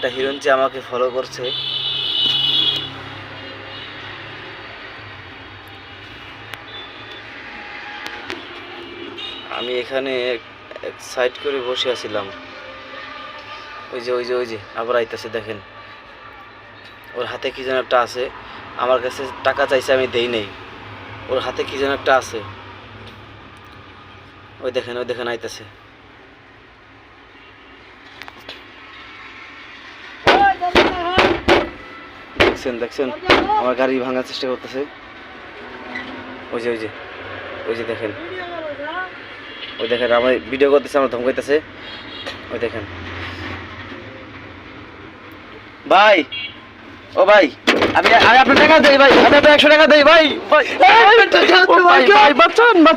একটা হিরঞ্চি আমাকে ফলো করছে। আমি এখানে সাইড করে বসে আছিলাম। ওই যে ওই যে ওই যে, আবার আইতেছে, দেখেন। ওর হাতে কি যেন একটা আছে। আমার কাছে টাকা চাইছে, আমি দেই নেই। ওর হাতে কি যেন একটা আছে। ওই দেখেন ওই দেখেন, আইতেছে। দেখছেন দেখছেন? আমার গাড়ি ভাঙার চেষ্টা করতেছে। ওই যে ওই যে ওই যে দেখেন। ওই দেখেন, আমার ভিডিও করতেছে, আমার ধমকাইতেছে। ওই দেখেন। ভাই! ও ভাই, আমি আমি আপনার টাকা দেই ভাই আমি আপনার একশো টাকা দেই ভাই। ভাই ও